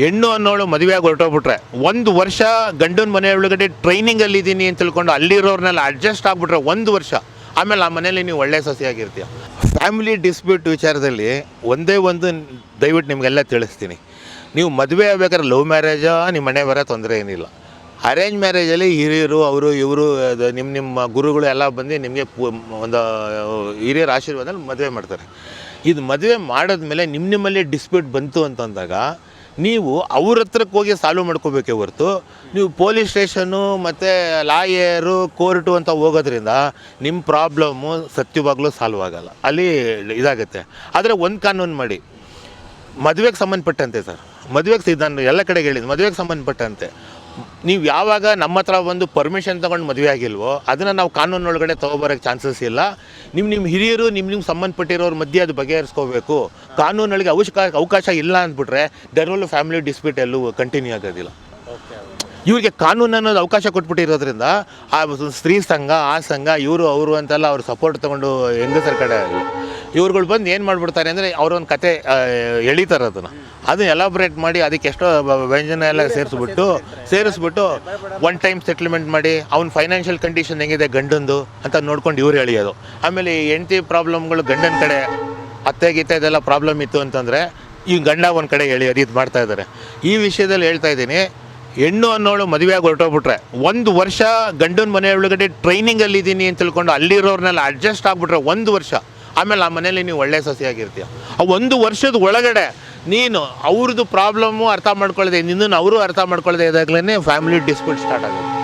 ಹೆಣ್ಣು ಅನ್ನೋಳು ಮದುವೆಯಾಗಿ ಹೊರಟೋಗ್ಬಿಟ್ರೆ, ಒಂದು ವರ್ಷ ಗಂಡನ ಮನೆ ಒಳಗಡೆ ಟ್ರೈನಿಂಗಲ್ಲಿ ಇದ್ದೀನಿ ಅಂತ ತಿಳ್ಕೊಂಡು ಅಲ್ಲಿರೋರ್ನೆಲ್ಲ ಅಡ್ಜಸ್ಟ್ ಆಗ್ಬಿಟ್ರೆ ಒಂದು ವರ್ಷ, ಆಮೇಲೆ ಆ ಮನೇಲಿ ನೀವು ಒಳ್ಳೆ ಸಸಿಯಾಗಿರ್ತೀಯ ಫ್ಯಾಮಿಲಿ ಡಿಸ್ಪ್ಯೂಟ್ ವಿಚಾರದಲ್ಲಿ ಒಂದೇ ಒಂದು ದಯವಿಟ್ಟು ನಿಮಗೆಲ್ಲ ತಿಳಿಸ್ತೀನಿ. ನೀವು ಮದುವೆ ಆಗ್ಬೇಕಾದ್ರೆ ಲವ್ ಮ್ಯಾರೇಜ ನಿಮ್ಮ ಮನೆ ಬರೋ ತೊಂದರೆ ಏನಿಲ್ಲ. ಅರೇಂಜ್ ಮ್ಯಾರೇಜಲ್ಲಿ ಹಿರಿಯರು, ಅವರು, ಇವರು ನಿಮ್ಮ ನಿಮ್ಮ ಗುರುಗಳು ಎಲ್ಲ ಬಂದು ನಿಮಗೆ ಒಂದು, ಹಿರಿಯರ ಆಶೀರ್ವಾದಲ್ಲಿ ಮದುವೆ ಮಾಡ್ತಾರೆ. ಇದು ಮದುವೆ ಮಾಡಿದ್ಮೇಲೆ ನಿಮ್ಮ ನಿಮ್ಮಲ್ಲಿ ಡಿಸ್ಪ್ಯೂಟ್ ಬಂತು ಅಂತಂದಾಗ ನೀವು ಅವ್ರ ಹತ್ರಕ್ಕೆ ಹೋಗಿ ಸಾಲ್ವ್ ಮಾಡ್ಕೋಬೇಕೇ ಹೊರತು, ನೀವು ಪೊಲೀಸ್ ಸ್ಟೇಷನ್ನು ಮತ್ತು ಲಾಯರು, ಕೋರ್ಟು ಅಂತ ಹೋಗೋದ್ರಿಂದ ನಿಮ್ಮ ಪ್ರಾಬ್ಲಮ್ಮು ಸತ್ಯವಾಗಲೂ ಸಾಲ್ವ್ ಆಗಲ್ಲ. ಅಲ್ಲಿ ಇದಾಗುತ್ತೆ. ಆದರೆ ಒಂದು ಕಾನೂನು ಮಾಡಿ. ಮದುವೆಗೆ ಸಂಬಂಧಪಟ್ಟಂತೆ ಸರ್. ಮದುವೆಗೆ ನಾನು ಎಲ್ಲ ಕಡೆಗೆ ಹೇಳಿದ್ದು ಮದುವೆಗೆ ಸಂಬಂಧಪಟ್ಟಂತೆ. ನೀವು ಯಾವಾಗ ನಮ್ಮ ಹತ್ರ ಒಂದು ಪರ್ಮಿಷನ್ ತೊಗೊಂಡು ಮದುವೆ ಆಗಿಲ್ವೋ, ಅದನ್ನು ನಾವು ಕಾನೂನೊಳಗಡೆ ತೊಗೊಬರೋಕ್ಕೆ ಚಾನ್ಸಸ್ ಇಲ್ಲ. ನಿಮ್ಮ ನಿಮ್ಮ ಹಿರಿಯರು ನಿಮ್ಮ ನಿಮ್ಗೆ ಸಂಬಂಧಪಟ್ಟಿರೋರ ಮಧ್ಯೆ ಅದು ಬಗೆಹರಿಸ್ಕೋಬೇಕು. ಕಾನೂನೊಳಗೆ ಅವಶ್ಯಕ, ಅವಕಾಶ ಇಲ್ಲ ಅಂದ್ಬಿಟ್ರೆ ದರ್ವಲ್ಲು ವಿಲ್ ಫ್ಯಾಮಿಲಿ ಡಿಸ್ಪ್ಯೂಟ್ ಎಲ್ಲೂ ಕಂಟಿನ್ಯೂ ಆಗೋದಿಲ್ಲ. ಇವರಿಗೆ ಕಾನೂನು ಅನ್ನೋದು ಅವಕಾಶ ಕೊಟ್ಬಿಟ್ಟಿರೋದ್ರಿಂದ ಆ ಸ್ತ್ರೀ ಸಂಘ, ಆ ಸಂಘ, ಇವರು, ಅವರು ಅಂತೆಲ್ಲ ಅವ್ರ ಸಪೋರ್ಟ್ ತೊಗೊಂಡು ಹೆಂಗಸರ ಕಡೆ ಇವ್ರುಗಳು ಬಂದು ಏನು ಮಾಡಿಬಿಡ್ತಾರೆ ಅಂದರೆ ಅವ್ರೊಂದು ಕತೆ ಎಳಿತಾರೆ ಅದನ್ನು. ಅದನ್ನ ಎಲಾಬ್ರೇಟ್ ಮಾಡಿ ಅದಕ್ಕೆ ಎಷ್ಟೋ ವ್ಯಂಜನ ಎಲ್ಲ ಸೇರಿಸ್ಬಿಟ್ಟು ಸೇರಿಸ್ಬಿಟ್ಟು ಒನ್ ಟೈಮ್ ಸೆಟ್ಲ್ಮೆಂಟ್ ಮಾಡಿ, ಅವ್ನ ಫೈನಾನ್ಷಿಯಲ್ ಕಂಡೀಷನ್ ಹೆಂಗಿದೆ ಗಂಡಂದು ಅಂತ ನೋಡ್ಕೊಂಡು ಇವ್ರು ಎಳಿಯೋದು. ಆಮೇಲೆ ಈ ಹೆಂಡತಿ ಪ್ರಾಬ್ಲಮ್ಗಳು ಗಂಡನ ಕಡೆ, ಅತ್ತೆ ಗೀತೆ ಇದೆಲ್ಲ ಪ್ರಾಬ್ಲಮ್ ಇತ್ತು ಅಂತಂದರೆ, ಈ ಗಂಡ ಒಂದು ಕಡೆ ಎಳಿ ಇದು ಮಾಡ್ತಾ ಇದ್ದಾರೆ ಈ ವಿಷಯದಲ್ಲಿ ಹೇಳ್ತಾ ಇದ್ದೀನಿ, ಹೆಣ್ಣು ಅನ್ನೋಳು ಮದುವೆಯಾಗಿ ಹೊರಟೋಗ್ಬಿಟ್ರೆ, ಒಂದು ವರ್ಷ ಗಂಡನ ಮನೆ ಒಳಗಡೆ ಟ್ರೈನಿಂಗಲ್ಲಿದ್ದೀನಿ ಅಂತ ತಿಳ್ಕೊಂಡು ಅಲ್ಲಿರೋರ್ನೆಲ್ಲ ಅಡ್ಜಸ್ಟ್ ಆಗಿಬಿಟ್ರೆ ಒಂದು ವರ್ಷ ಆಮೇಲೆ ಆ ಮನೇಲಿ ನೀವು ಒಳ್ಳೆ ಸಸಿಯಾಗಿರ್ತೀಯ. ಆ ಒಂದು ವರ್ಷದ ಒಳಗಡೆ ನೀನು ಅವ್ರದ್ದು ಪ್ರಾಬ್ಲಮ್ಮು ಅರ್ಥ ಮಾಡ್ಕೊಳ್ಳದೆ ನಿನ್ನನ್ನು ಅವರು ಅರ್ಥ ಮಾಡ್ಕೊಳ್ಳದೆ ಇದಾಗಲೇ ಫ್ಯಾಮಿಲಿ ಡಿಸ್ಪ್ಯೂಟ್ ಸ್ಟಾರ್ಟ್ ಆಗುತ್ತೆ.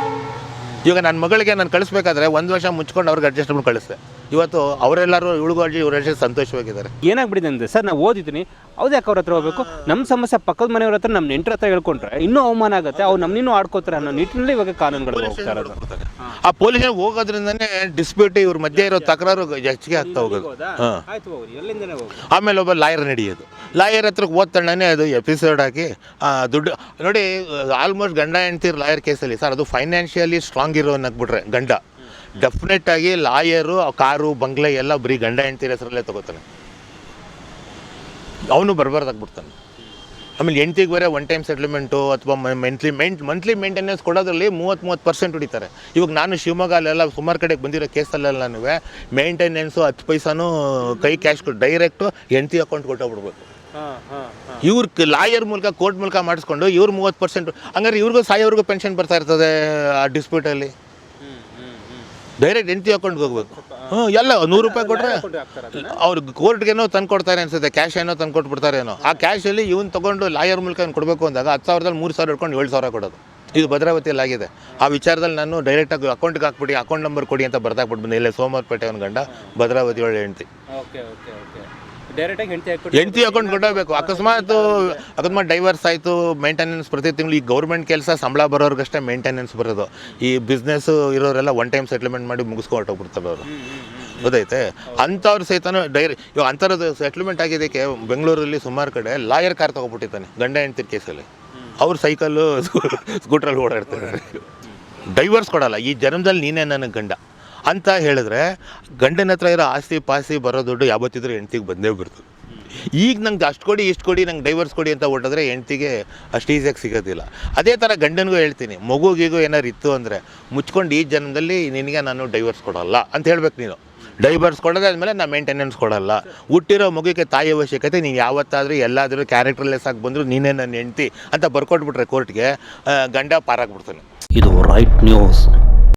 ಇವಾಗ ನನ್ನ ಮಗಳಿಗೆ ನಾನು ಕಳಿಸ್ಬೇಕಾದ್ರೆ ಒಂದು ವರ್ಷ ಮುಚ್ಕೊಂಡು ಅವ್ರಿಗೆ ಅಡ್ಜಸ್ಟ್ಮೆಂಟ್ ಕಳಿಸ್ದೆ. ಇವತ್ತು ಅವರೆಲ್ಲರೂ ಇವಳಿಗೂ ಅಡ್ಜಿ ಇವ್ರ ಅಡ್ಜಸ್ಟ್ ಸಂತೋಷವಾಗಿದ್ದಾರೆ. ಏನಾಗ್ಬಿಟ್ಟಿದೆ ಅಂದ್ರೆ ಸರ್ ನಾವು ಓದಿದ್ದೀನಿ ಅವ್ರು ಯಾಕೆ ಅವ್ರ ಹತ್ರ ಹೋಗ್ಬೇಕು? ನಮ್ಮ ಸಮಸ್ಯೆ ಪಕ್ಕದ ಮನೆಯವ್ರ ಹತ್ರ ನಮ್ಮ ನೆಂಟ್ರ ಹತ್ರ ಹೇಳ್ಕೊಂಡ್ರೆ ಇನ್ನೂ ಅವಮಾನ ಆಗುತ್ತೆ ಅವ್ರು ನಮ್ಮನ್ನೂ ಆಡ್ಕೋತಾರೆ ಅನ್ನೋ ನಿಟ್ಟಿನಲ್ಲಿ ಇವಾಗ ಕಾನೂನುಗಳು ಹೋಗ್ತಾ ಇರೋದು. ಆ ಪೊಲೀಸ್ ಹೋಗೋದ್ರಿಂದನೇ ಡಿಸ್ಪ್ಯೂಟ್ ಇವ್ರ ಮಧ್ಯೆ ಇರೋ ತಕರಾರು ಹೆಚ್ಚಿಗೆ ಆಗ್ತಾ ಹೋಗೋದು. ಆಮೇಲೆ ಒಬ್ಬ ಲಾಯರ್ ನಡೆಯೋದು. ಲಾಯರ್ ಹತ್ರಕ್ಕೆ ಓದ್ತಣ್ಣನೇ ಅದು ಎಪಿಸೋಡ್ ಹಾಕಿ ದುಡ್ಡು ನೋಡಿ ಆಲ್ಮೋಸ್ಟ್ ಗಂಡ ಹೆಂಡ್ತಿರ್ ಲಾಯರ್ ಕೇಸಲ್ಲಿ ಸರ್ ಅದು ಫೈನಾನ್ಷಿಯಲಿ ಸ್ಟ್ರಾಂಗ್ ಇರೋ ಅನ್ನಕ್ಬಿಟ್ರೆ ಗಂಡ. ಡೆಫಿನೆಟ್ ಆಗಿ ಲಾಯರು ಕಾರು ಬಂಗ್ಲೆ ಎಲ್ಲ ಬರೀ ಗಂಡ ಹೆಂಡತಿ ಹೆಸರಲ್ಲೇ ತಗೋತಾನೆ. ಅವನು ಬರಬಾರ್ದಾಗ್ಬಿಡ್ತಾನೆ. ಆಮೇಲೆ ಹೆಂಡ್ತಿಗೆ ಬೇರೆ ಒನ್ ಟೈಮ್ ಸೆಟ್ಲ್ಮೆಂಟು ಅಥವಾ ಮಂತ್ಲಿ ಮೆಂಟ್ ಮಂತ್ಲಿ ಮೇಂಟೆನೆನ್ಸ್ ಕೊಡೋದ್ರಲ್ಲಿ ಮೂವತ್ತು ಮೂವತ್ತು ಪರ್ಸೆಂಟ್ ಹೊಡಿತಾರೆ. ಇವಾಗ ನಾನು ಶಿವಮೊಗ್ಗ ಅಲ್ಲೆಲ್ಲ ಸುಮಾರು ಕಡೆಗೆ ಬಂದಿರೋ ಕೇಸಲ್ಲೆಲ್ಲನೂ ಮೇಂಟೆನೆನ್ಸು ಹತ್ತು ಪೈಸಾನು ಕೈ ಕ್ಯಾಶ್ ಕೊಟ್ಟು ಡೈರೆಕ್ಟು ಹೆಂಡ್ತಿ ಅಕೌಂಟ್ ಕೊಟ್ಟೋಗ್ಬಿಡ್ಬೇಕು. ಇವ್ರ ಲಾಯರ್ ಮೂಲಕ ಕೋರ್ಟ್ ಮೂಲಕ ಮಾಡಿಸ್ಕೊಂಡು ಇವ್ರು ಮೂವತ್ತು ಪರ್ಸೆಂಟ್ ಹಂಗಾರೆ ಇವ್ರಿಗೂ ಸಾಯೋರ್ಗೂ ಪೆನ್ಷನ್ ಬರ್ತಾ ಇರ್ತದೆ ಆ ಡಿಸ್ಪ್ಯೂಟಲ್ಲಿ ಡೈರೆಕ್ಟ್ ಎಂಟಿ ಅಕೌಂಟ್ಗೆ ಹೋಗ್ಬೇಕು. ಹ್ಞೂ ಎಲ್ಲ ನೂರು ರೂಪಾಯಿ ಕೊಟ್ಟರೆ ಅವ್ರು ಕೋರ್ಟ್ಗೇನೋ ತಂದು ಕೊಡ್ತಾರೆ ಅನ್ಸುತ್ತೆ ಕ್ಯಾಶ್ ಏನೋ ತಂದು ಕೊಟ್ಬಿಡ್ತಾರೇನೋ ಆ ಕ್ಯಾಶಲ್ಲಿ ಇವನು ತೊಗೊಂಡು ಲಾಯರ್ ಮೂಲಕ ಏನು ಕೊಡಬೇಕು ಅಂದಾಗ ಹತ್ತು ಸಾವಿರದಲ್ಲಿ ಮೂರು ಸಾವಿರ ಇಟ್ಕೊಂಡು ಏಳು ಸಾವಿರ ಕೊಡೋದು. ಇದು ಭದ್ರಾವತಿಯಲ್ಲಿ ಆಗಿದೆ. ಆ ವಿಚಾರದಲ್ಲಿ ನಾನು ಡೈರೆಕ್ಟಾಗಿ ಅಕೌಂಟ್ಗೆ ಹಾಕ್ಬಿಟ್ಟು ಅಕೌಂಟ್ ನಂಬರ್ ಕೊಡಿ ಅಂತ ಬರ್ದಾಕ್ಬಿಟ್ಟು ಇಲ್ಲೇ ಸೋಮವಾರಪೇಟೆ ಅವ್ನ ಗಂಡ ಭದ್ರಾವತಿ ಒಳ್ಳೆ ಹೆಂಡ್ತಿ. Okay okay okay. ಡೈರೆಕ್ಟಾಗಿ ಹೆಂಡತಿ ಹೆಂಡತಿ ಅಕೌಂಟ್ ಕೊಡಬೇಕು ಅಕಸ್ಮಾತ್ ಅಕಸ್ಮಾತ್ ಡೈವರ್ಸ್ ಆಯಿತು ಮೇಂಟೆನೆನ್ಸ್ ಪ್ರತಿ ತಿಂಗಳು ಈ ಗೌರ್ಮೆಂಟ್ ಕೆಲಸ ಸಂಬಳ ಬರೋರ್ಗಷ್ಟೇ ಮೇಂಟೆನೆನ್ಸ್ ಬರೋದು. ಈ ಬಿಸ್ನೆಸ್ ಇರೋರೆಲ್ಲ ಒನ್ ಟೈಮ್ ಸೆಟ್ಲ್ಮೆಂಟ್ ಮಾಡಿ ಮುಗಿಸ್ಕೊಂಡು ಹೊರಟೋಗ್ಬಿಡ್ತಾರೆ ಅವರು. ಗೊತ್ತೈತೆ? ಅಂಥವ್ರು ಸಹಿತನೂ ಡೈರಿ ಇವಾಗ ಅಂಥರದ್ದು ಸೆಟ್ಲ್ಮೆಂಟ್ ಆಗಿದ್ದಕ್ಕೆ ಬೆಂಗಳೂರಲ್ಲಿ ಸುಮಾರು ಕಡೆ ಲಾಯರ್ ಕಾರ್ ತೊಗೊಬಿಟ್ಟಿದ್ದಾನೆ ಗಂಡ ಹೆಂಡ್ತಿರ್ ಕೇಸಲ್ಲಿ. ಅವ್ರ ಸೈಕಲ್ಲು ಸ್ಕೂಟ್ರಲ್ಲಿ ಓಡಾಡ್ತಾರೆ ಡೈವರ್ಸ್ ಕೊಡಲ್ಲ ಈ ಜನ್ಮದಲ್ಲಿ ನೀನೇ ನನಗೆ ಗಂಡ. ಅಂತ ಹೇಳಿದ್ರೆ ಗಂಡನ ಹತ್ರ ಇರೋ ಆಸ್ತಿ ಪಾಸ್ತಿ ಬರೋ ದುಡ್ಡು ಯಾವತ್ತಿದ್ರೂ ಹೆಂಡ್ತಿಗೆ ಬಂದೇ ಬಿಡ್ತು. ಈಗ ನಂಗೆ ಅಷ್ಟು ಕೊಡಿ, ಇಷ್ಟು ಕೊಡಿ, ನಂಗೆ ಡೈವರ್ಸ್ ಕೊಡಿ ಅಂತ ಹೊಟ್ಟಿದ್ರೆ ಹೆಂಡ್ತಿಗೆ ಅಷ್ಟು ಈಸಿಯಾಗಿ ಸಿಗೋದಿಲ್ಲ. ಅದೇ ಥರ ಗಂಡನಿಗೂ ಹೇಳ್ತೀನಿ ಮಗುಗಿಗೂ ಏನಾರು ಇತ್ತು ಅಂದರೆ ಮುಚ್ಕೊಂಡು ಈ ಜನ್ಮದಲ್ಲಿ ನಿನಗೆ ನಾನು ಡೈವರ್ಸ್ ಕೊಡೋಲ್ಲ ಅಂತ ಹೇಳ್ಬೇಕು ನೀನು. ಡೈವರ್ಸ್ ಕೊಡೋದಾದ್ಮೇಲೆ ನಾ ಮೇಂಟೆನೆನ್ಸ್ ಕೊಡಲ್ಲ. ಹುಟ್ಟಿರೋ ಮಗುಗೆ ತಾಯಿ ಅವಶ್ಯಕತೆ, ನೀನು ಯಾವತ್ತಾದರೂ ಎಲ್ಲಾದರೂ ಕ್ಯಾರೆಕ್ಟರ್ಲೆಸ್ ಆಗಿ ಬಂದರೂ ನೀನೇ ನನ್ನ ಹೆಂಡ್ತಿ ಅಂತ ಬರ್ಕೊಟ್ಬಿಟ್ರೆ ಕೋರ್ಟ್ಗೆ ಗಂಡ ಪಾರಾಗ್ಬಿಡ್ತಾನೆ ಇದು ರೈಟ್ ನ್ಯೂಸ್